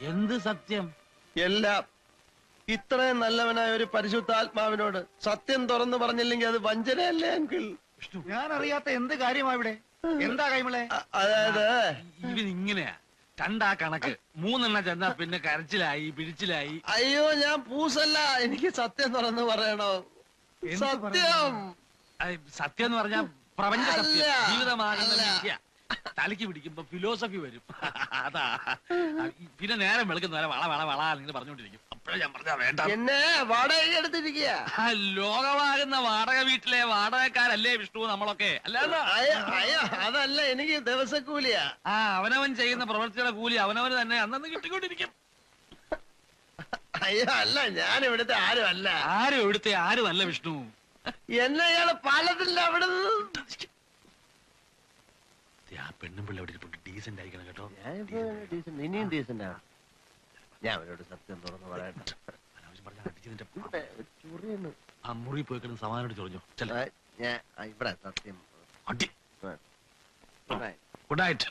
എന്ത് സത്യം? എല്ലാം. ഇത്രയും നല്ലവനായ ഒരു പരിശുദ്ധാത്മാവിനോട് സത്യം തുറന്നു പറഞ്ഞില്ലെങ്കിൽ അത് വഞ്ചനയല്ലേ അങ്കിൾ? ഞാൻ അറിയാത്ത എന്ത് കാര്യമാ ഇവിടെ? എന്താ കൈമളെ? അതായത്? ഇവൻ ഇങ്ങനെയാ. കണ്ടാ കണക്ക്. മൂന്നെണ്ണം ചെന്നാ പിന്നെ കരച്ചിലായി പിടിച്ചിലായി അയ്യോ ഞാൻ പൂസല്ല. എനിക്ക് സത്യം തുറന്നു പറയണോ? സത്യം. ഐ, സത്യം എന്ന് പറഞ്ഞാ പ്രപഞ്ച സത്യം. ജീവിതമാകുന്ന തലയ്ക്ക് പിടിക്കുമ്പോ ഫിലോസഫി വരും. അതാ. പിന്നെ നേരം വെളുക്കുന്ന നേരം വള വള വള നിങ്ങൾ പറഞ്ഞോണ്ടിരിക്കും അപ്പോഴേ ഞാൻ പറഞ്ഞാ വേണ്ട. എന്നെ വാടക എടുത്തിരിക്കുക. ആ, ലോകമാകുന്ന വാടക വീട്ടിലെ വാടകക്കാരല്ലേ വിഷ്ണു നമ്മളൊക്കെ? അല്ലാതെ അതല്ല എനിക്ക് ദിവസക്കൂലിയാ. ആ അവനവൻ ചെയ്യുന്ന പ്രവൃത്തിയുടെ കൂലി അവനവന് തന്നെ. അന്നു കിട്ടിക്കൊണ്ടിരിക്കും. അയ്യോ അല്ല ഞാൻ ഇവിടുത്തെ ആരും അല്ല ആരും ഇവിടുത്തെ ആരും അല്ല വിഷ്ണു. എന്നെ ഇയാൾ പാലത്തില്ല അവിടെ ആ പെണ്ണും പിള്ള അവിടെ ഇരിപ്പുണ്ട്. ഡീസന്റ് ആയിക്കണം കേട്ടോ. ഇനിയും ഡീസന്റ് ആണ് ഞാൻ അവരോട് സത്യം തുറന്നു പറയട്ടെ. അനാവശ്യം പറഞ്ഞാൽ അടിച്ചതിന്റെ ഇവിടെ ഒരു ചൊറിയുന്നു. ആ മുറി പോയി കിടന്ന് സമാനോട് ചൊറിഞ്ഞു. ഞാൻ ഇവിടെ സത്യം. അടി. Good night